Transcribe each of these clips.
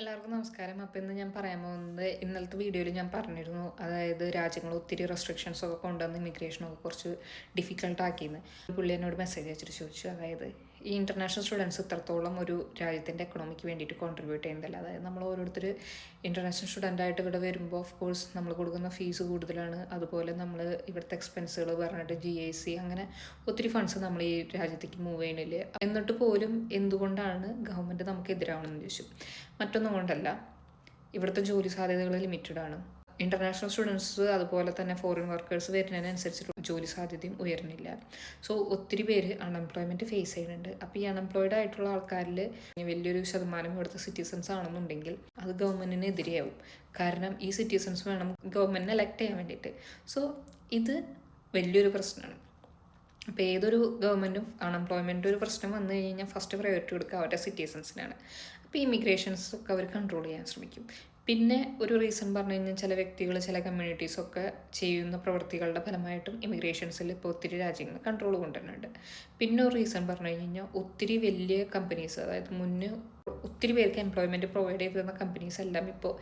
എല്ലാവർക്കും നമസ്കാരം. അപ്പം ഇന്ന് ഞാൻ പറയാൻ പോകുന്നത് ഇന്നലത്തെ വീഡിയോയിൽ ഞാൻ പറഞ്ഞിരുന്നു. അതായത് രാജ്യങ്ങൾ ഒത്തിരി റെസ്ട്രിക്ഷൻസ് ഒക്കെ കൊണ്ടുവന്ന് ഇമിഗ്രേഷനൊക്കെ കുറച്ച് ഡിഫിക്കൽട്ടാക്കിയെന്ന് പുള്ളി എന്നോട് മെസ്സേജ് അയച്ചിട്ട് ചോദിച്ചു. അതായത് ഈ ഇന്റർനാഷണൽ സ്റ്റുഡൻസ് ഇത്രത്തോളം ഒരു രാജ്യത്തിന്റെ എക്കണോമിക്ക് വേണ്ടിയിട്ട് കോൺട്രിബ്യൂട്ട് ചെയ്യുന്നില്ല. അതായത് നമ്മൾ ഓരോരുത്തർ ഇന്റർനാഷണൽ സ്റ്റുഡന്റായിട്ട് ഇവിടെ വരുമ്പോൾ ഓഫ് കോഴ്സ് നമ്മൾ കൊടുക്കുന്ന ഫീസ് കൂടുതലാണ്. അതുപോലെ നമ്മൾ ഇവിടുത്തെ എക്സ്പെൻസുകൾ പറഞ്ഞിട്ട് ജി ഐ സി അങ്ങനെ ഒത്തിരി ഫണ്ട്സ് നമ്മൾ ഈ രാജ്യത്തേക്ക് മൂവ് ചെയ്യണില്ല എന്നിട്ട് പോലും എന്തുകൊണ്ടാണ് ഗവൺമെന്റ് നമുക്ക് എതിരാവണമെന്ന് ചോദിച്ചു. മറ്റൊന്നും കൊണ്ടല്ല. ഇവിടുത്തെ ജോലി സാധ്യതകൾ ലിമിറ്റഡ് ആണ്. ഇന്റർനാഷണൽ സ്റ്റുഡൻസ് അതുപോലെ തന്നെ ഫോറിൻ വർക്കേഴ്സ് വരുന്നതിനനുസരിച്ച് ജോലി സാധ്യതയും ഉയർന്നില്ല. സോ ഒത്തിരി പേര് അൺഎംപ്ലോയ്മെന്റ് ഫേസ് ചെയ്യുന്നുണ്ട്. അപ്പോൾ ഈ അൺഎംപ്ലോയിഡ് ആയിട്ടുള്ള ആൾക്കാരിൽ വലിയൊരു ശതമാനം ഇവിടുത്തെ സിറ്റിസൺസ് ആണെന്നുണ്ടെങ്കിൽ അത് ഗവൺമെന്റിന് എതിരെയാവും. കാരണം ഈ സിറ്റിസൺസ് വേണം ഗവൺമെന്റിനെ എലക്ട് ചെയ്യാൻ വേണ്ടിയിട്ട്. സോ ഇത് വലിയൊരു പ്രശ്നമാണ്. അപ്പോൾ ഏതൊരു ഗവൺമെന്റും അൺഎംപ്ലോയ്മെന്റ് ഒരു പ്രശ്നം വന്നു കഴിഞ്ഞാൽ ഫസ്റ്റ് പ്രയോറിറ്റി കൊടുക്കുക അവരുടെ സിറ്റിസൺസിനാണ് അപ്പോൾ ഇമിഗ്രേഷൻസ് ഒക്കെ അവർ കൺട്രോൾ ചെയ്യാൻ ശ്രമിക്കും. പിന്നെ ഒരു റീസൺ പറഞ്ഞു കഴിഞ്ഞാൽ ചില വ്യക്തികൾ ചില കമ്മ്യൂണിറ്റീസൊക്കെ ചെയ്യുന്ന പ്രവൃത്തികളുടെ ഫലമായിട്ടും ഇമിഗ്രേഷൻസിൽ ഇപ്പോൾ ഒത്തിരി രാജ്യങ്ങൾ കൺട്രോൾ കൊണ്ടുവരുന്നുണ്ട്. പിന്നെ ഒരു റീസൺ പറഞ്ഞു കഴിഞ്ഞാൽ ഒത്തിരി വലിയ കമ്പനീസ് അതായത് മുന്നേ ഒത്തിരി പേർക്ക് എംപ്ലോയ്മെന്റ് പ്രൊവൈഡ് ചെയ്തിരുന്ന കമ്പനീസ് എല്ലാം ഇപ്പോൾ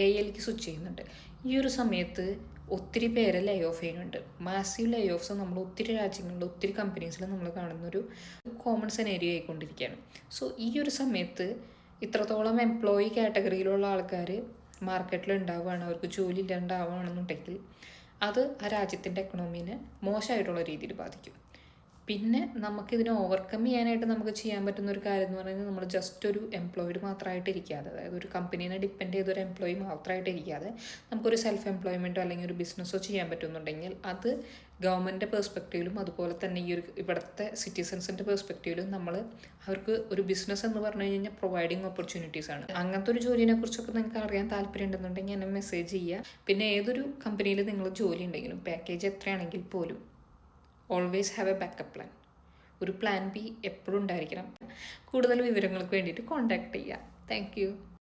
എ എൽക്ക് സ്വിച്ച് ചെയ്യുന്നുണ്ട്. ഈ ഒരു സമയത്ത് ഒത്തിരി പേരെ ലേ ഓഫ് ചെയ്യുന്നുണ്ട്. മാസീവ് ലേ ഓഫ്സ് നമ്മൾ ഒത്തിരി രാജ്യങ്ങളിൽ ഒത്തിരി കമ്പനീസിൽ നമ്മൾ കാണുന്നൊരു കോമൺ സെനേരിയോ ആയിക്കൊണ്ടിരിക്കുകയാണ് സോ ഈ ഒരു സമയത്ത് ഇത്രത്തോളം എംപ്ലോയി കാറ്റഗറിയിലുള്ള ആൾക്കാർ മാർക്കറ്റിൽ ഉണ്ടാവുകയാണ്. അവർക്ക് ജോലി ഇല്ലാണ്ടാവുകയാണെന്നുണ്ടെങ്കിൽ അത് ആ രാജ്യത്തിന്റെ എക്കണോമീനെ മോശമായിട്ടുള്ള രീതിയിൽ ബാധിക്കും. പിന്നെ നമുക്കിതിനെ ഓവർകം ചെയ്യാനായിട്ട് നമുക്ക് ചെയ്യാൻ പറ്റുന്ന ഒരു കാര്യം എന്ന് പറയുന്നത് നമ്മൾ ജസ്റ്റ് ഒരു എംപ്ലോയിഡ് മാത്രമായിട്ട് ഇരിക്കാതെ അതായത് ഒരു കമ്പനീനെ ഡിപ്പെൻഡ് ചെയ്ത ഒരു എംപ്ലോയി മാത്രമായിട്ട് ഇരിക്കാതെ നമുക്കൊരു സെൽഫ് എംപ്ലോയ്മെന്റോ അല്ലെങ്കിൽ ഒരു ബിസിനസ്സോ ചെയ്യാൻ പറ്റുന്നുണ്ടെങ്കിൽ അത് ഗവൺമെന്റിന്റെ പേഴ്സ്പെക്റ്റീവിലും അതുപോലെ തന്നെ ഈ ഒരു ഇവിടുത്തെ സിറ്റിസൻസിന്റെ പേഴ്സ്പെക്റ്റീവിലും നമ്മൾ അവർക്ക് ഒരു ബിസിനസ് എന്ന് പറഞ്ഞു കഴിഞ്ഞാൽ പ്രൊവൈഡിങ് ഓപ്പർച്യൂണിറ്റീസ് ആണ്. അങ്ങനത്തെ ഒരു ജോലിനെ കുറിച്ചൊക്കെ നിങ്ങൾക്ക് അറിയാൻ താല്പര്യം ഉണ്ടെന്നുണ്ടെങ്കിൽ എന്നെ മെസ്സേജ് ചെയ്യുക. പിന്നെ ഏതൊരു കമ്പനിയിൽ നിങ്ങൾ ജോലി ഉണ്ടെങ്കിലും പാക്കേജ് എത്രയാണെങ്കിൽ പോലും always have a backup plan ഒരു പ്ലാൻ ബി എപ്പോഴും ഉണ്ടായിരിക്കണം. കൂടുതൽ വിവരങ്ങൾക്ക് വേണ്ടിയിട്ട് കോൺടാക്ട് ചെയ്യുക. താങ്ക്